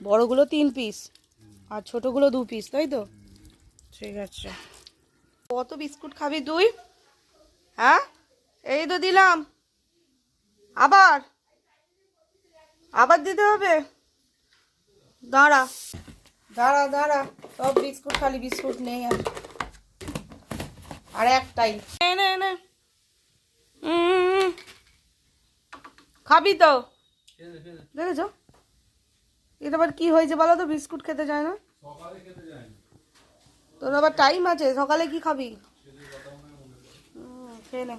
বড়গুলো তিন পিস আর ছোটগুলো দু পিস তাই তো? ঠিক আছে। কত বিস্কুট খাবি তুই? হ্যাঁ? এই তো দিলাম। আবার? আবার দিতে হবে? দাঁড়া। দাঁড়া দাঁড়া। সব বিস্কুট খালি বিস্কুট নেই আর। আর একটাই। নে নে নে। উম, খাবি তো? দেখেছ? এটা আবার কি হয়েছে বলো তো? বিস্কুট খেতে চায় না? তোর আবার টাইম আছে সকালে কি খাবি? খেয়ে নে।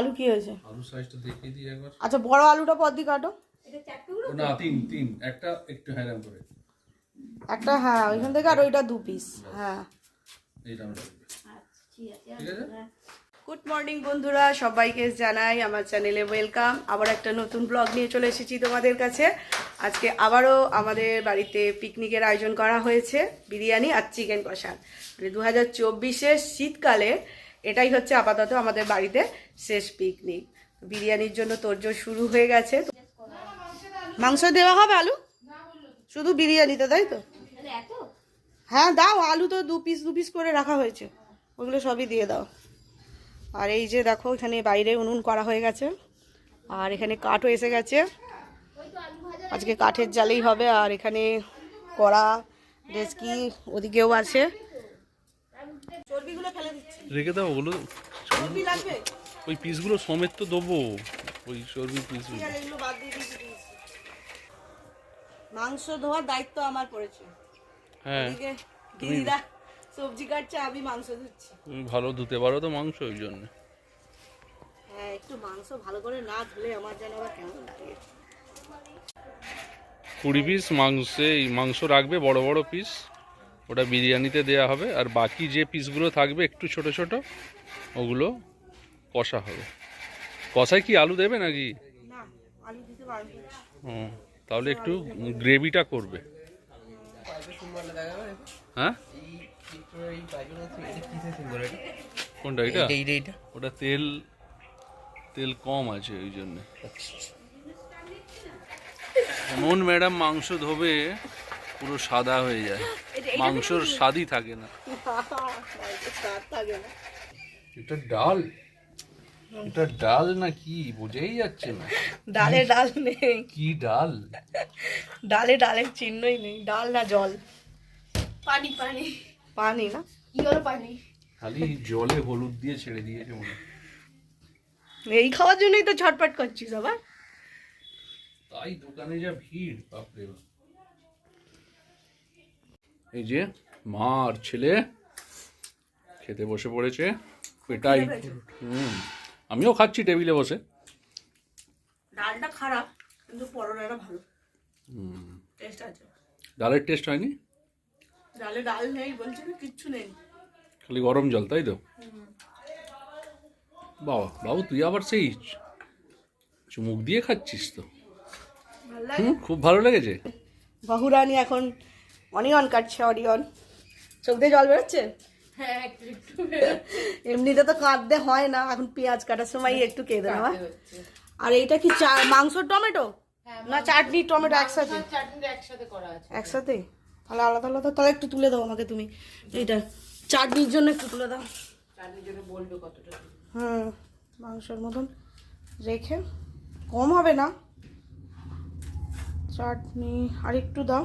আলু কি হয়েছে? আলু সাইজটা দেখিয়ে দিই একবার। আচ্ছা বড় আলুটা পর দিয়ে কাটো। না তিন তিন। একটা একটু হ্যারাম করে। একটা হ্যাঁ ওইখান থেকে আর ওইটা দু পিস হ্যাঁ। এইটা। ঠিক আছে? গুড মর্নিং বন্ধুরা। সবাইকে জানাই আমার চ্যানেলে ওয়েলকাম আবার একটা নতুন ব্লগ নিয়ে চলে এসেছি তোমাদের কাছে। আজকে আবারও আমাদের বাড়িতে পিকনিকের আয়োজন করা হয়েছে বিরিয়ানি আর চিকেন কষা মানে দু হাজার চব্বিশের শীতকালে এটাই হচ্ছে আপাতত আমাদের বাড়িতে শেষ পিকনিক বিরিয়ানির জন্য তোরজোর শুরু হয়ে গেছে। মাংস দেওয়া হবে আলু? শুধু বিরিয়ানিতে তাই তো? হ্যাঁ দাও আলু তো দু পিস দু পিস করে রাখা হয়েছে। ওগুলো সবই দিয়ে দাও। আর এই যে দেখো এখানে বাইরে উনুন করা হয়ে গেছে। আর এখানে কাঠও এসে গেছে। আজকে কাঠের জালেই হবে আর এখানে কড়া ডেস্কি ওদিকেও আছে। চর্বিগুলো ফেলে দিচ্ছি। রেখে দাও ওগুলো চর্বি লাগবে? ওই পিসগুলো সমেত তো দেবো। ওই চর্বি পিসগুলো। মাংস ধোয়ার দায়িত্ব আমার পড়েছে। হ্যাঁ। দিদিরা সবজি কাটছে আমি মাংস ধুচ্ছি। তুমি ভালো ধুতে পারো তো মাংস ওই জন্য। হ্যাঁ একটু মাংস ভালো করে না ধুলে আমার যেন আবার কেমন লাগে। কুড়ি পিস মাংসে মাংস রাখবে বড় বড় পিস ওটা বিরিয়ানিতে দেয়া হবে। আর বাকি যে পিসগুলো থাকবে একটু ছোট ছোট ওগুলো কষা হবে। কষায় কি আলু দেবে নাকি? না আলু দিতে পারব ও তাহলে একটু গ্রেভিটা করবে। হ্যাঁ? কোনটা এটা? ওটা তেল তেল কম আছে ওই জন্য। এমন ম্যাডাম মাংস ধোবে পুরো সাদা হয়ে যায়। মাংসর স্বাদই থাকে না। এটা ডাল? এটা ডাল না কি? বোঝাই যাচ্ছে না। ডালে ডাল নেই। কি ডাল? ডালে ডালের চিহ্নই নেই। ডাল না জল? পানি পানি। পানি না? কি হলো পানি? খালি জলে হলুদ দিয়ে ছেড়ে দিয়েছে মনে এই খাওয়ার জন্যই তো ছটপট করছিস আবার। তাই দোকানে যা ভিড় বাপরে বাপ। এই যে মা আর ছেলে খেতে বসে পড়েছে। পেটাই। হুম। আমিও খাচ্ছি টেবিলে বসে। ডালটা খারাপ কিন্তু পরোটাটা ভালো। হুম টেস্ট আছে। ডালের টেস্ট হয়নি? ডালে ডাল নেই বলছি না কিচ্ছু নেই। খালি গরম জল তাই তো? বাবা বাবু তুই আবার সেই চুমুক দিয়ে খাচ্ছিস তো? খুব ভালো লেগেছে। বহুরানি এখন অনিয়ন কাটছে অনিয়ন চোখ দিয়ে জল বেরোচ্ছে? এমনিতে তো কাঁদতে হয় না এখন পেঁয়াজ কাটার সময় একটু কেঁদে নেওয়া। আর এইটা কি মাংসর টমেটো? না চাটনি টমেটো একসাথে? একসাথে তাহলে আলাদা আলাদা তাহলে একটু তুলে দাও আমাকে তুমি। এইটা চাটনির জন্য একটু তুলে দাও। হুম মাংসের মতন রেখে। কম হবে না। চাটনি আর একটু দাও।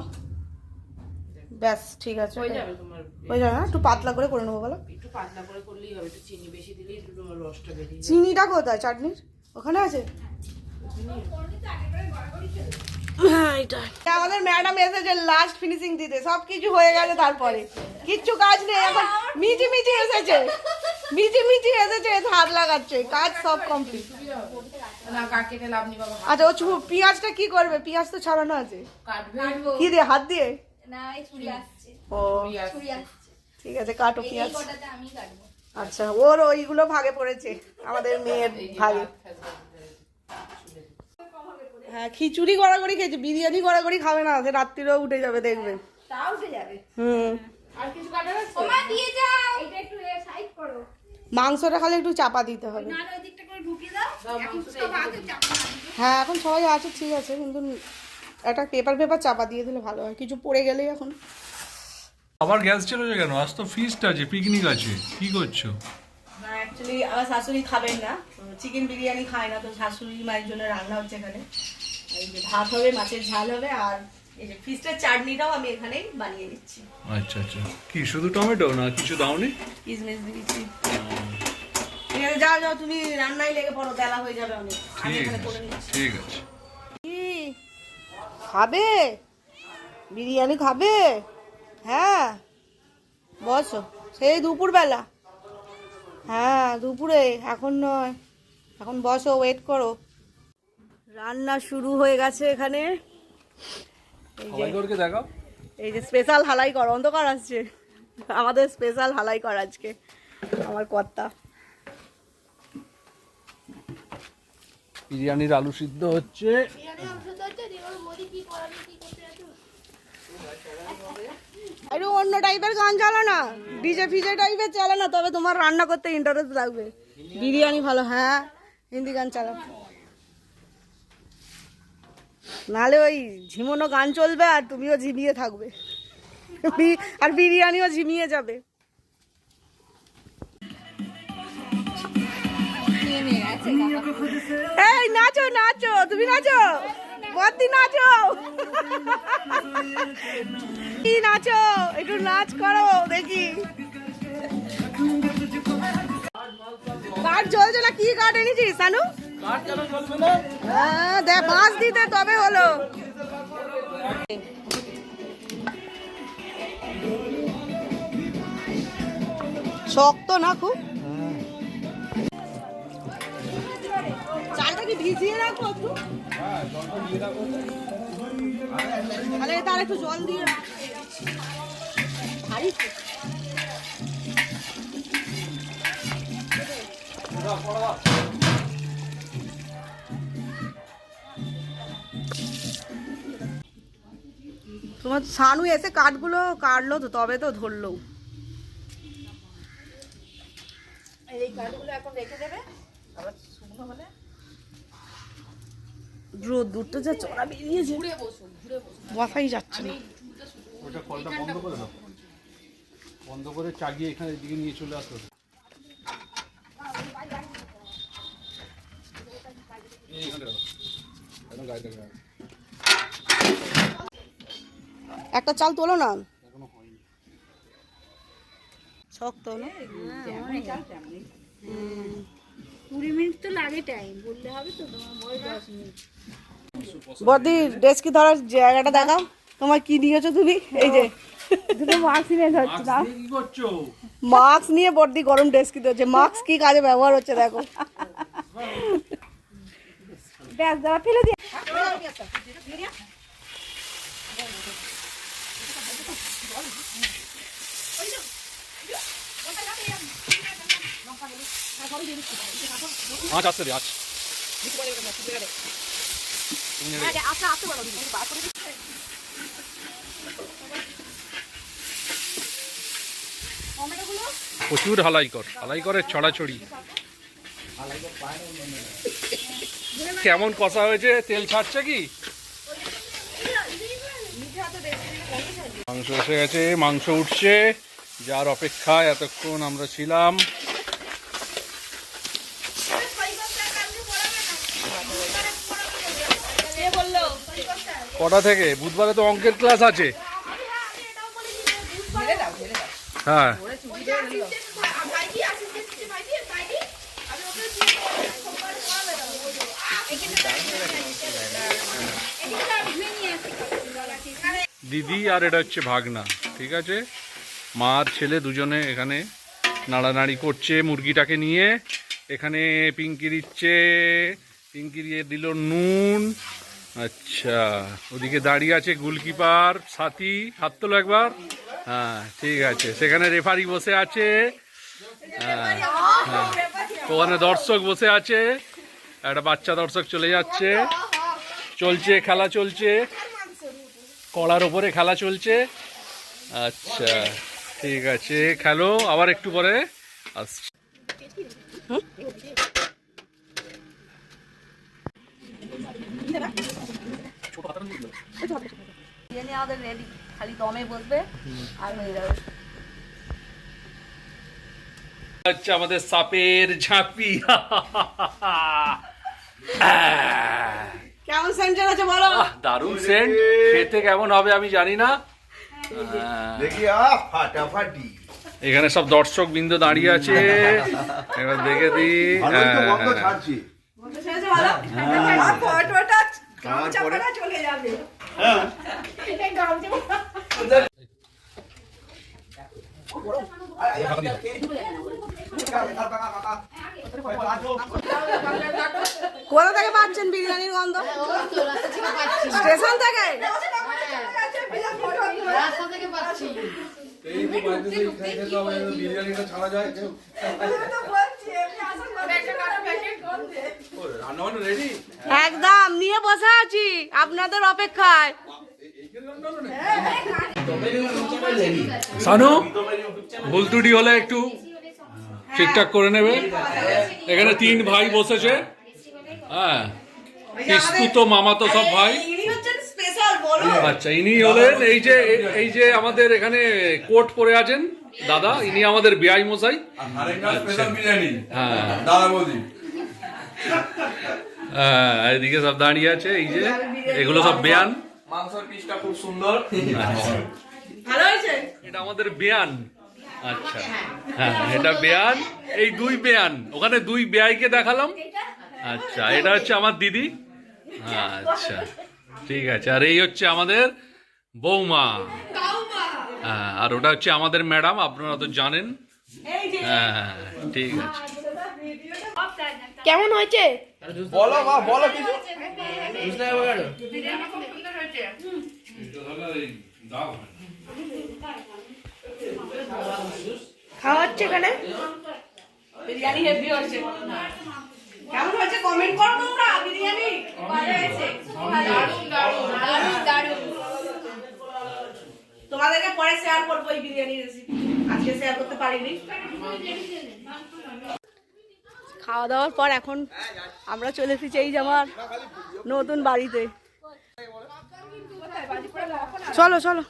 ব্যাস ঠিক আছে হয়ে যাবে তোমার হয়ে যাবে না? একটু পাতলা করে করে নেব বলো। একটু পাতলা করে করলেই হবে একটু চিনি বেশি দিলেই রসটা বেরিয়ে চিনিটা কোথায়? চাটনির? ওখানে আছে? হ্যাঁ, আমাদের ম্যাডাম এসেছে লাস্ট ফিনিশিং দিতে। সব কিছু হয়ে গেছে তারপরে। কিচ্ছু কাজ নেই এখন মিজি মিজি এসেছে। মিজি মিজি এসেছে এসে হাত লাগাচ্ছে কাজ সব কমপ্লিট আচ্ছা ও পেঁয়াজটা কি করবে? পেঁয়াজ তো ছাড়ানো আছে। কি দিয়ে হাত দিয়ে? না এই ছুরি আসছে। ও। ছুরি আসছে। ঠিক আছে কাটো এই পেঁয়াজ আমি কাটবো। আচ্ছা ওর ওইগুলো ভাগে পড়েছে আমাদের মেয়ের ভাগে। হ্যাঁ খিচুড়ি গড়াগড়ি খেয়েছে বিরিয়ানি গড়াগড়ি খাবে না সে রাত্রিরেও উঠে যাবে দেখবে। উঠে যাবে। হুম। আর কিছু কাটার আছে? ওমা দিয়ে যাও। এটা একটু সাইড করো। মাংসটা খালি একটু চাপা দিতে হবে। না ওই দিকটা করে ঢুকিয়ে দাও। দাও, এখন মাংসটা সব আগে চাপা না দিও। হ্যাঁ এখন সবাই আছে ঠিক আছে কিন্তু একটা পেপার পেপার চাপা দিয়ে দিলে ভালো হয়। কিছু পড়ে গেলেই এখন। আবার গ্যাস চলেছে কেন আজ তো ফিস্ট আছে পিকনিক আছে কি করছ? না অ্যাকচুয়ালি আমার শাশুড়ি খাবেন না চিকেন বিরিয়ানি খায় না তো শাশুড়ি মায়ের জন্য রান্না হচ্ছে এখানে। এই যে ভাত হবে মাছের ঝাল হবে আর এই যে ফিস্টের চাটনিটাও আমি এখানেই বানিয়ে দিচ্ছি। আচ্ছা আচ্ছা। কি শুধু টমেটো না কিছু দাওনি? কিসমিস দিয়েছি। ঠিক আছে যাও যাও তুমি রান্নায় লেগে পড়ো বেলা হয়ে যাবে অনেক। আমি ঠিক এখানে আছে করে নিচ্ছি। ঠিক আছে। কি খাবে? বিরিয়ানি খাবে? হ্যাঁ। বসো। সেই দুপুরবেলা। হ্যাঁ দুপুরে। এখন নয়। এখন বসো ওয়েট করো। রান্না শুরু হয়ে গেছে এখানে। এই যে হালাইগড়কে এই যে স্পেশাল হালাই কর। অন্ধকার আসছে। আমাদের স্পেশাল হালাই কর আজকে। আমার কর্তা। বিরিয়ানির আলু সিদ্ধ হচ্ছে। একটু অন্য টাইপের গান চালো না। ডিজে ফিজে টাইপের চালে না, তবে তোমার রান্না করতে ইন্টারেস্ট লাগবে। বিরিয়ানি ভালো হ্যাঁ হিন্দি গান চালাও নাহলে ওই ঝিমোনো গান চলবে আর তুমিও ঝিমিয়ে থাকবে। আর বিরিয়ানিও ঝিমিয়ে যাবে। এই নাচো নাচো তুমি নাচো। বদ্দি নাচো। কি নাচো? একটু নাচ করো দেখি। কাঠ জ্বলছে না? কি কাঠ এনেছিস সানু? হ্যাঁ দেখ বাঁশ দিতে তবে হলো। শক্ত না খুব? কি ভিজিয়ে রাখো একটু? তাহলে তার একটু জল দিয়ে তোমার সানু এসে কাঠগুলো কাটলো তো, তবে তো ধরলো। এই কাঠগুলো এখন রেখে দেবে আবার শুকনো হলে রোদ দূরটা যা চড়া বেরিয়েছে। বসাই যাচ্ছে না। ওটা কলটা বন্ধ করে দাও। বন্ধ করে চাগিয়ে এখানে এদিকে নিয়ে চলে আসো। এইখানে রাখো। একদম গায়ে দেখে রাখো। একটা চাল তোলো না। শক্ত না? কুড়ি মিনিট তো লাগে টাইম বললে হবে তো তোমার দশ মিনিট। বদি ডেস্কি ধরার জায়গাটা দেখাও। তোমার কি দিয়েছ তুমি? এই যে। দুটো নিয়ে ধরছি মাস্ক নিয়ে বড্ডি গরম ডেস্কি দিয়েছে মাস্ক কি কাজে ব্যবহার হচ্ছে দেখো। ব্যাস দেওয়া ফেলে দিয়ে আঁচ আসতে দে আঁচ তুমি নেড়ে দাও। প্রচুর হালাই কর হালাই করে ছড়াছড়ি। কেমন কষা হয়েছে? তেল ছাড়ছে কি? মাংস এসে গেছে মাংস উঠছে। যার অপেক্ষায় এতক্ষণ আমরা ছিলাম। কটা থেকে? বুধবারে তো অঙ্কের ক্লাস আছে। হ্যাঁ। দিদি আর এটা হচ্ছে ভাগনা, ঠিক আছে? মা আর ছেলে দুজনে এখানে নাড়ানাড়ি করছে মুরগিটাকে নিয়ে। এখানে পিঙ্কি দিচ্ছে, পিঙ্কি দিয়ে দিল নুন। আচ্ছা ওদিকে দাঁড়িয়ে আছে গোলকিপার সাথী, হাত তোলো একবার। হ্যাঁ ঠিক আছে, সেখানে রেফারি বসে আছে। হ্যাঁ হ্যাঁ ওখানে দর্শক বসে আছে। একটা বাচ্চা দর্শক চলে যাচ্ছে। চলছে, খেলা চলছে। কলার ওপরে খেলা চলছে। আচ্ছা ঠিক আছে, খেলো, আবার একটু পরে আসছি। বিরিয়ানি আমাদের রেডি খালি দমে বসবে আর হয়ে যাবে হচ্ছে আমাদের সাপের ঝাঁপি। কেমন সেন্টার আছে বলো? দারুণ সেন্ট খেতে কেমন হবে আমি জানি না। দেখি ফাটাফাটি। এখানে সব দর্শক বিন্দু দাঁড়িয়ে আছে। এবার দেখে দি তারপরে? চলে যাবে। কোথা থেকে পাচ্ছেন বিরিয়ানির গন্ধ? স্টেশন থেকে? একদম নিয়ে বসে আছি আপনাদের অপেক্ষায়। সানু ভুল ত্রুটি হলে একটু ঠিকঠাক করে নেবে। এখানে তিন ভাই বসেছে। হ্যাঁ পিস্তুত মামাতো সব ভাই। ইনি হচ্ছেন স্পেশাল বলো আচ্ছা ইনি হলেন এই যে এই যে আমাদের এখানে কোট পরে আছেন দাদা ইনি আমাদের বিআই মশাই। হ্যাঁ। দাদা বৌদি। হ্যাঁ এদিকে সব দাঁড়িয়ে আছে এই যে এগুলো সব বেয়ান। মাংসের পিসটা খুব সুন্দর। ভালো হয়েছে? এটা আমাদের বেয়ান। আচ্ছা হ্যাঁ এটা বেয়ান এই দুই বেয়ান। ওখানে দুই বেয়াইকে দেখালাম। আচ্ছা এটা হচ্ছে আমার দিদি। আচ্ছা ঠিক আছে আর এই হচ্ছে আমাদের বৌমা। হ্যাঁ আর ওটা হচ্ছে আমাদের ম্যাডাম আপনারা তো জানেন। হ্যাঁ ঠিক আছে। কেমন হয়েছে? বলো মা বলো কিছু। খাওয়া হচ্ছে এখানে? বিরিয়ানি হেভি হয়েছে কেমন হয়েছে? কমেন্ট করো তোমরা বিরিয়ানি? ভালো হয়েছে তোমাদেরকে পরে শেয়ার করব এই বিরিয়ানি রেসিপি আজকে শেয়ার করতে পারিনি। খাওয়া দাওয়ার পর এখন আমরা চলে এসেছি এই যে আমার নতুন বাড়িতে। চলো চলো।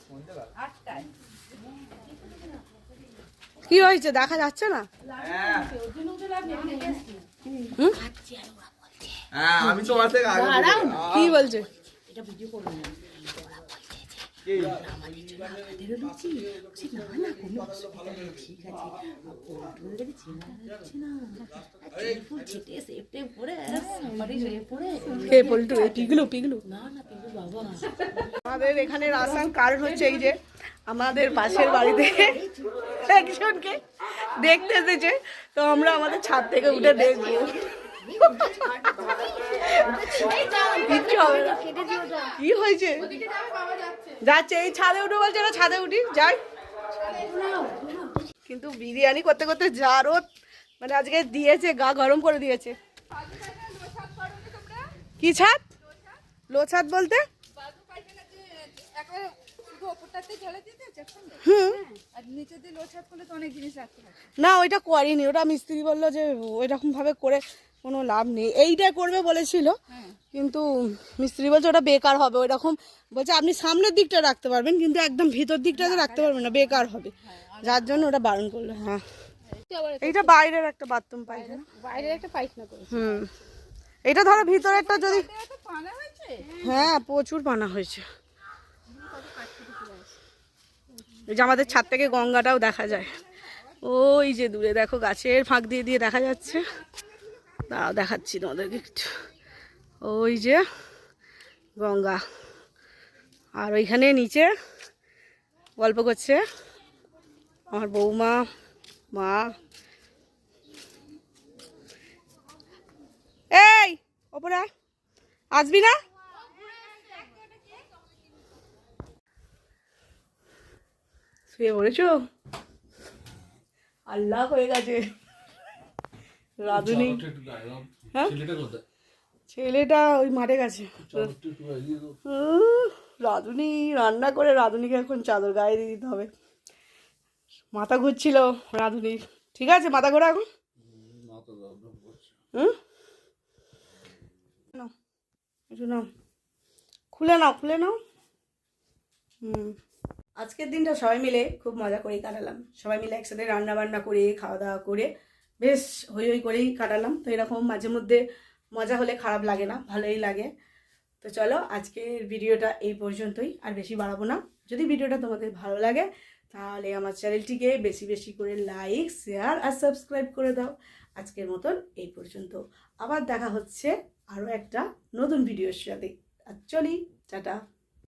কি হয়েছে? দেখা যাচ্ছে না? হ্যাঁ আমি তোমার থেকে আগে কি বলছে কে পল্টু এ পিগলু পিগলু আমাদের এখানে আসার কারণ হচ্ছে এই যে আমাদের পাশের বাড়িতে একজনকে দেখতে এসেছে। তো আমরা আমাদের ছাদ থেকে উঠে দেখব কি হয়েছে? যাচ্ছে, এই ছাদে উঠে বলছে না ছাদে উঠি, যাই। কিন্তু বিরিয়ানি করতে করতে যা রোদ মানে আজকে দিয়েছে, গা গরম করে দিয়েছে। কি ছাদ? লো ছাদ বলতে? না, ওইটা করিনি, ওটা মিস্ত্রি বলল যে ওইরকম ভাবে করে কোনো লাভ নেই। এইটা করবে বলেছিল। কিন্তু মিস্ত্রি বলছে ওটা বেকার হবে ওইরকম বলছে আপনি সামনের দিকটা রাখতে পারবেন কিন্তু একদম ভিতর দিকটাতে রাখতে পারবেন না বেকার হবে। যার জন্য ওটা বারণ করল হ্যাঁ। এইটা বাইরের একটা বাথরুম পায়খানা। বাইরের একটা পায়খানা করে হুম। এটা ধরো ভিতরে একটা যদি হ্যাঁ প্রচুর পানা হয়েছে। এই যে আমাদের ছাদ থেকে গঙ্গাটাও দেখা যায়। ওই যে দূরে দেখো গাছের ফাঁক দিয়ে দিয়ে দেখা যাচ্ছে। দাঁড়াও দেখাচ্ছি তোমাদেরকে কিছু ওই যে গঙ্গা। আর ওইখানে নিচে গল্প করছে আমার বৌমা, মা। এই অপরা আসবি না? শুয়ে পড়েছ? আল্লাহ হয়ে গেছে। রাধুনি। হ্যাঁ? ছেলেটা ওই মাঠে গেছে। রাধুনি রান্না করে রাধুনিকে এখন চাদর গায়ে দিয়ে দিতে হবে। মাথা ঘুরছিল রাধুনি। ঠিক আছে মাথা ঘোরা এখন? হুম? নাও খুলে নাও খুলে নাও। হুম। আজকের দিনটা সবাই মিলে খুব মজা করেই কাটালাম। সবাই মিলে একসাথে রান্না বান্না করে খাওয়া দাওয়া করে বেশ হই হই করেই কাটালাম। তো এরকম মাঝে মধ্যে মজা হলে খারাপ লাগে না, ভালোই লাগে। তো চলো আজকের ভিডিওটা এই পর্যন্তই, আর বেশি বাড়াবো না। যদি ভিডিওটা তোমাদের ভালো লাগে, তাহলে আমার চ্যানেলটিকে বেশি বেশি করে লাইক, শেয়ার আর সাবস্ক্রাইব করে দাও। আজকের মতন এই পর্যন্ত। আবার দেখা হচ্ছে আরও একটা নতুন ভিডিওর সাথে। আর চলি, টাটা।